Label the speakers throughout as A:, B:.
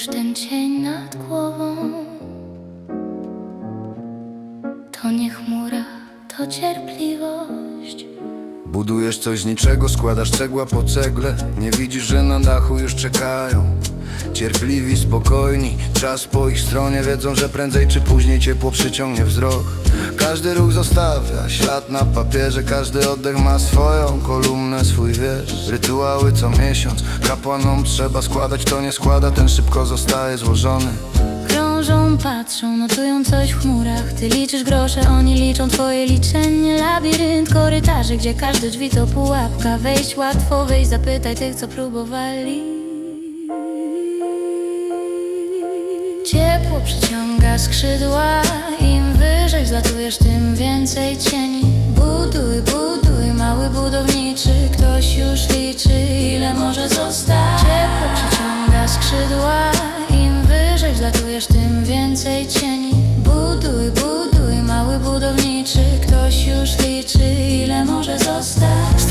A: budujesz ten cień nad głową. To nie chmura, to cierpliwość.
B: Budujesz coś z niczego, składasz cegła po cegle Nie widzisz, że na dachu już czekają Cierpliwi, spokojni, czas po ich stronie. Wiedzą, że prędzej czy później ciepło przyciągnie wzrok. Każdy ruch zostawia ślad na papierze. Każdy oddech ma swoją kolumnę, swój wiersz. Rytuały co miesiąc, kapłanom trzeba składać. To nie składa, ten szybko zostaje złożony.
A: Krążą, patrzą, notują coś w chmurach. Ty liczysz grosze, oni liczą twoje liczenie. Labirynt korytarzy, gdzie każde drzwi to pułapka. Wejść łatwo, wejść, zapytaj tych, co próbowali Ciepło przyciąga skrzydła. Im wyżej zlatujesz, tym więcej cieni. Buduj, buduj, mały budowniczy. Ktoś już liczy, ile może zostać. Ciepło przyciąga skrzydła. Im wyżej zlatujesz, tym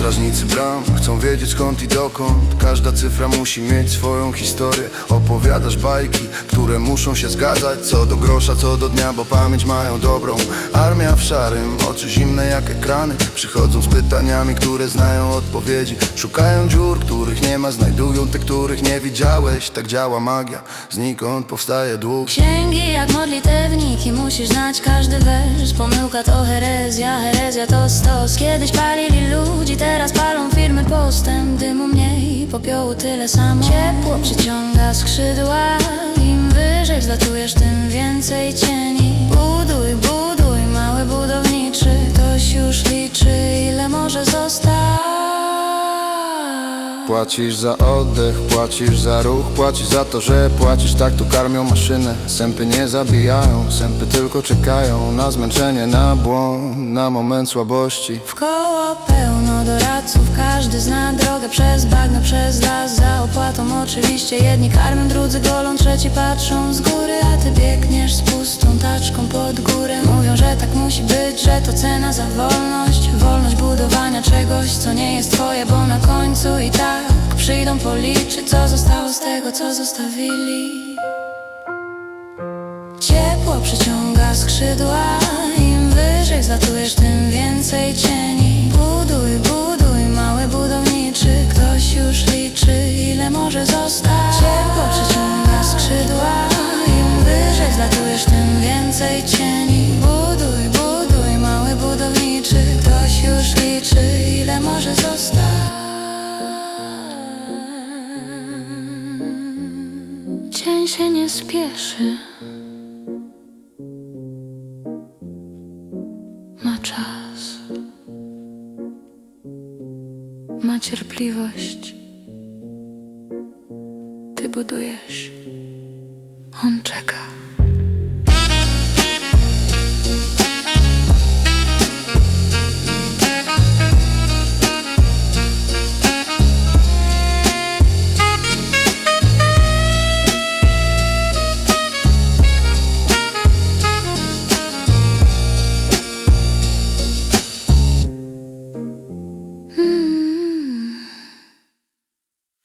B: Strażnicy bram. Chcą wiedzieć skąd i dokąd. Każda cyfra musi mieć swoją historię. Opowiadasz bajki, które muszą się zgadzać. Co do grosza, co do dnia, bo pamięć mają dobrą. Armia w szarym, oczy zimne jak ekrany. Przychodzą z pytaniami, które znają odpowiedzi. Szukają dziur, których nie ma, znajdują te, których nie widziałeś. Tak działa magia, znikąd powstaje dług.
A: Księgi jak modlitewniki Musisz znać każdy wers Pomyłka to herezja, herezja to stos. Kiedyś palili ludzi, teraz palą firmy postęp Dymu mniej, popiołu tyle samo. Ciepło przyciąga skrzydła. Im wyżej wzlatujesz, tym więcej cieni. Buduj, buduj,
B: Płacisz za oddech, płacisz za ruch Płacisz za to, że płacisz, tak tu karmią maszynę Sępy nie zabijają, sępy tylko czekają Na zmęczenie, na błąd, na moment słabości.
A: W koło pełno doradców, każdy zna drogę przez bagno, przez las. Za opłatą oczywiście jedni karmią, drudzy golą, trzeci patrzą z góry A ty biegniesz z pustą taczką pod górę. Mówią, że tak musi być, że to cena za wolność Wolność budowania czegoś, co nie jest twoje, bo na końcu i tak Przyjdą policzyć, co zostało z tego, co zostawili. Ciepło przyciąga skrzydła Im wyżej zlatujesz, tym więcej cieni się nie spieszy. Ma czas. Ma cierpliwość. Ty budujesz. On czeka